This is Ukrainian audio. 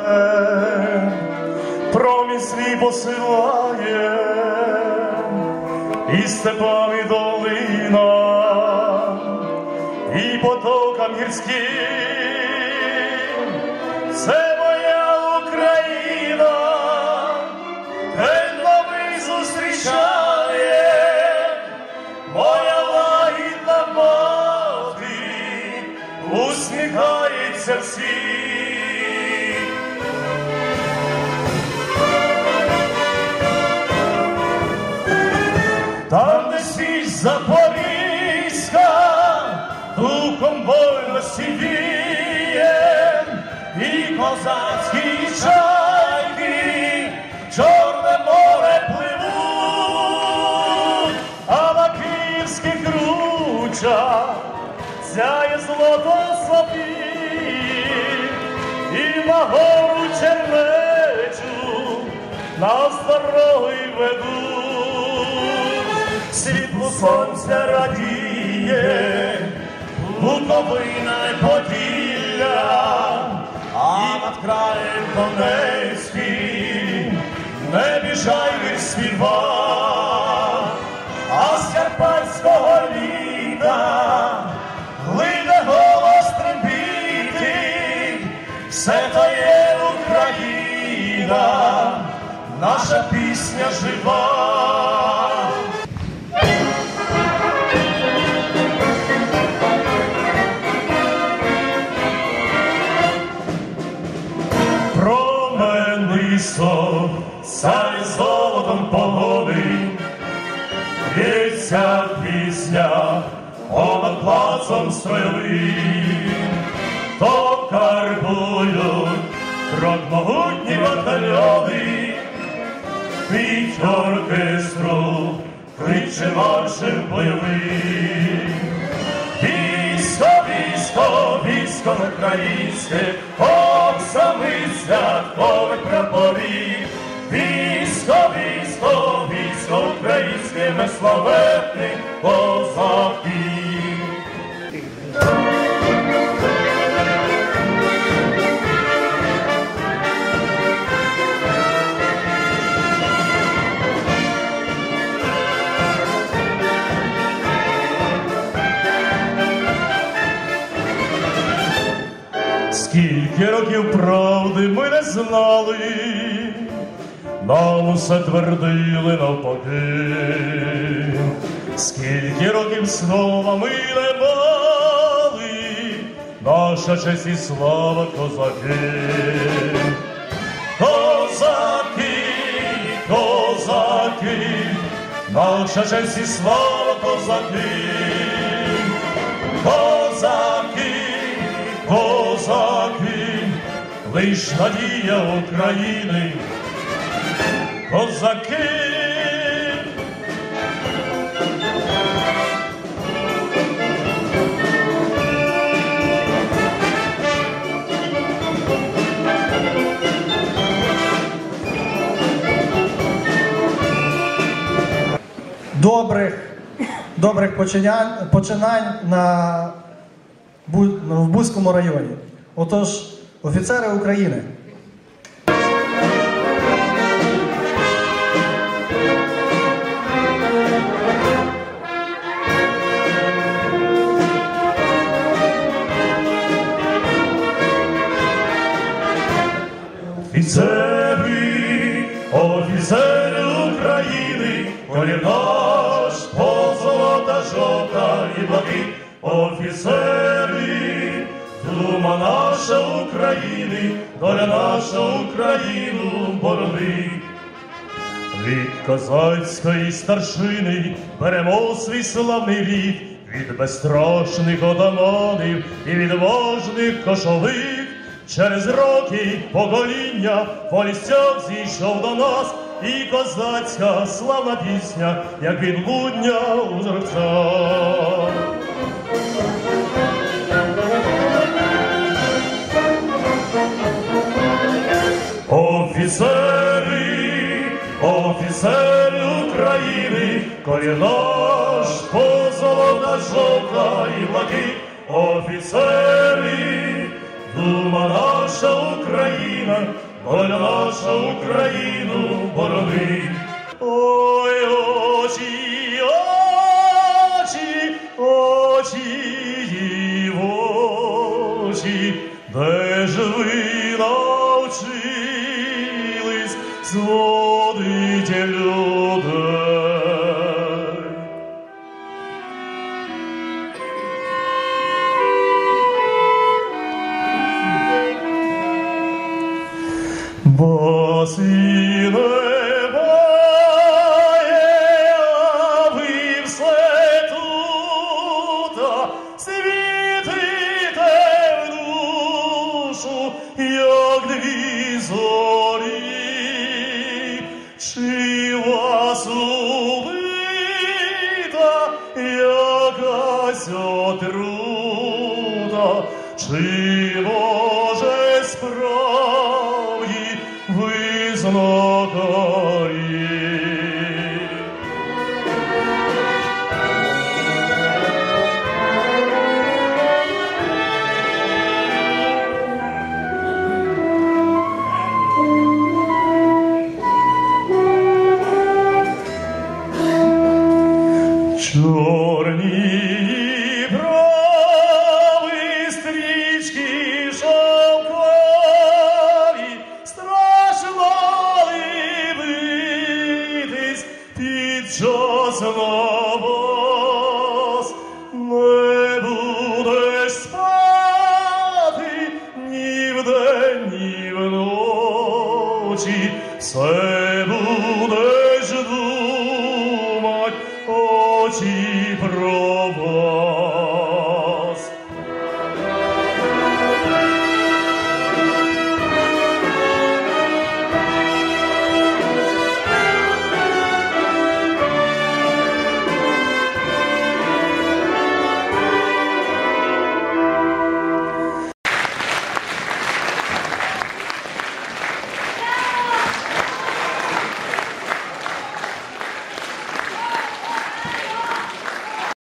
ласкаве, промінь свій посилає, і степами долина, і потокам гірським. На гору чернечу нас дороги ведуть, світло сонця радіє, Буковина й Поділля, а над краєм Донецьким наша пісня жива. Променисто, сай золотом погоди, Б'ється пісня понад плацом строєвим, то карбують крок могутні батальйони, піть оркестру, кличе маршем бойовим. Військо, військо, військо українське, оксами святкове прапорі. Військо, військо, військо українське, ми славетні козаки. Знали, нам усе твердили навпаки, скільки років слова ми не мали, наша честь і слава козаки. Козаки, козаки, наша честь і слава. Козаки, козаки, лиш надія України, козаки. добрих, добрих починань, починань на, в Бузькому районі. Отож, офіцери України. Офіцери, офіцери України, колір наш позолота, жовта і блакит. Офіцери, дума наша України, доля наша Україну боронить. Від козацької старшини беремо свій славний рід, від безстрашних отаманів і відважних кошових. Через роки покоління волістяк зійшов до нас, і козацька славна пісня, як відлудня у зерцях. Офіцери, офіцери України, колір наш позолота жовта і блакит. Офіцери, дума наша Україна, доля наша Україну борони. Ой, очі, якась отрута, чи може справді ви? Чорні Lord.